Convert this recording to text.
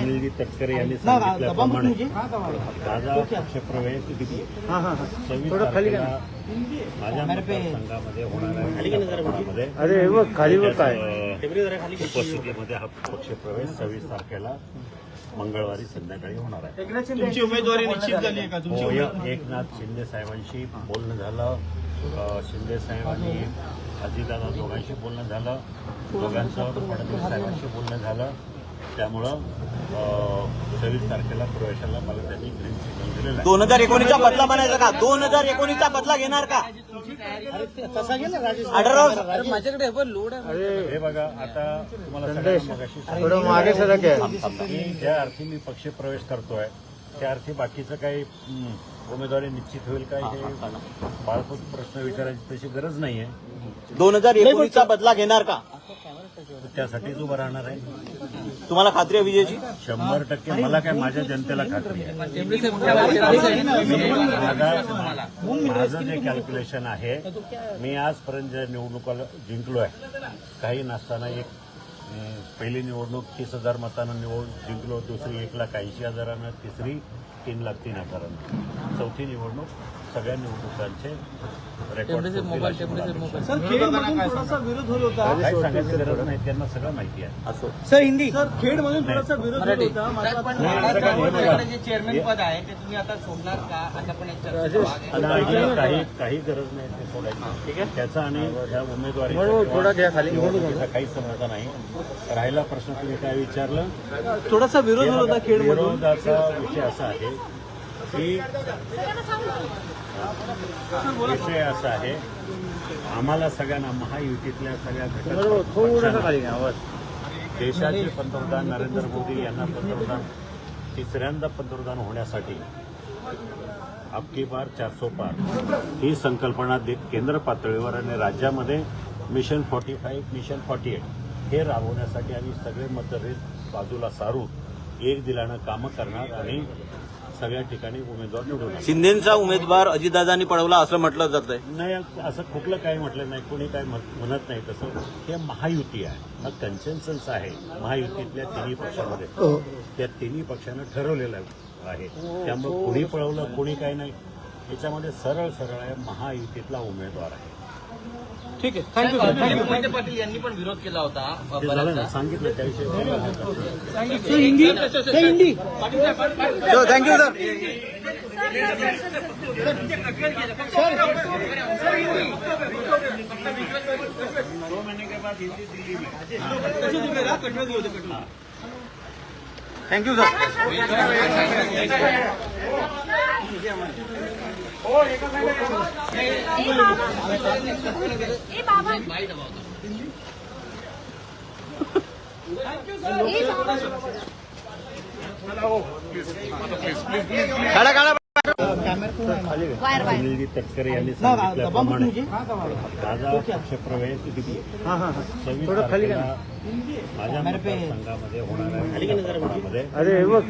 सुनीलजी तटकरे यांनी सांगितल्याप्रमाणे पक्षप्रवेश हाँ हाँ हाँ सव्वीस तारखेला. माझ्या मतदारसंघामध्ये होणाऱ्या उपस्थितीमध्ये हा पक्षप्रवेश सव्वीस तारखेला मंगळवारी संध्याकाळी होणार आहे. तुमची उमेदवारी निश्चित झाली आहे का? तुमची हो, एकनाथ शिंदे साहेबांशी बोलणं झालं. शिंदे साहेब आणि अजितदादा दोघांशी बोलणं झालं. दोघांचं फडणवीस साहेबांशी बोलणं झालं. त्यामुळं सव्वीस तारखेला प्रवेशाला मला त्यांनी ग्रीन सिग्नल दिलेला दोन हजार एकोणीसचा बदला बनायचा का? दोन हजार एकोणीसचा बदला घेणार का? कसा गेला राजेश आढळराव माझ्याकडे पण लोड आहे. हे बघा आता तुम्हाला सगळ्यांना मगाशी थोडं सांगितलं. मागे सरक की ज्या अर्थी मी पक्ष प्रवेश करतोय त्या अर्थी बाकीचं काही हं, उमेदवारी निश्चित होईल काय हे बाळपूत प्रश्न विचारायची तशी गरज नाहीये. दोन हजार एकोणीसचा बदला घेणार का? त्यासाठीच उभं राहणार आहे. तुम्हाला खात्री आहे विजयची? शंभर टक्के मला काय माझ्या जनतेला खात्री आहे. माझा माझं जे कॅल्क्युलेशन आहे मी आजपर्यंत ज्या निवडणुका जिंकलोय काही नसताना एक पहिली निवडणूक तीस हजार मतांना निवड जिंकलो दुसरी एक लाख ऐंशी हजारानं तिसरी तीन लाख तीन हजारानं. चौथी निवडणूक सगळ्या निवडणुकांचे रेकॉर्ड सर खेडमधून थोडासा विरोध होत होता. काही सांगायची गरज नाही त्यांना सगळं माहिती आहे. असो. सर हिंदी. सर खेडमधून थोडासा विरोध होत होता. माझा पण नाही, चेअरमॅन पद आहे ते तुम्ही आता सोडणार का? आता पण एक चर्चेचा भाग आहे. काही काही काही गरज नाही ते सोडायची. त्याचा आणि ह्या उमेदवारी निवडणुकीचा काही संबंध नाही. राहिला प्रश्न तुम्ही काय विचारलं? थोडासा विरोध होत होता खेडमधून विरोधाचा विषय असा आहे की? विषय असा आहे आम्हाला सगळ्यांना महायुतीतल्या सगळ्या घटक पक्षांना देशाचे पंतप्रधान नरेंद्र मोदी यांना पंतप्रधान तिसऱ्यांदा पंतप्रधान होण्यासाठी अबकी बार चारसो पार. ही संकल्पना केंद्र पातळीवर आणि राज्यामध्ये mission forty five mission forty eight हे राबवण्यासाठी आम्ही सगळे मतभेद बाजूला सारून एक दिलानं कामं करणार आणि सगळ्या ठिकाणी उमेदवार निवडून आणणार. शिंदेचा उमेदवार अजितदादांनी पळवला असं म्हटलं जातंय नाही असं कुठलं काही म्हटलं नाही कोणी काय म्हण- म्हणत नाही तसं. हे महायुती आहे. हा कन्सेन्सन्स आहे. महायुतीतल्या तिन्ही पक्षामध्ये. त्या तिन्ही पक्षानं ठरवलेलं आहे. त्यामुळे कोणी पळवलं कोणी काही नाही. याच्यामध्ये सरळ सरळ आहे महायुतीतला उमेदवार आहे. ठीक आहे. Thank you sir Dhananjay Mohite Patil यांनी पण विरोध केला होता सांगितलं त्याविषयी. Sir Hindi? Sir Hindi? Thank you sir thank you sir ए बाबा ए बाबा काढा काढा वायर वायर सुनीलजी तटकरे यांनी सांगितल्याप्रमाणे पक्षप्रवेश हाँ हाँ हाँ सव्वीस तारखेला माझ्या मतदारसंघामध्ये होणाऱ्या वो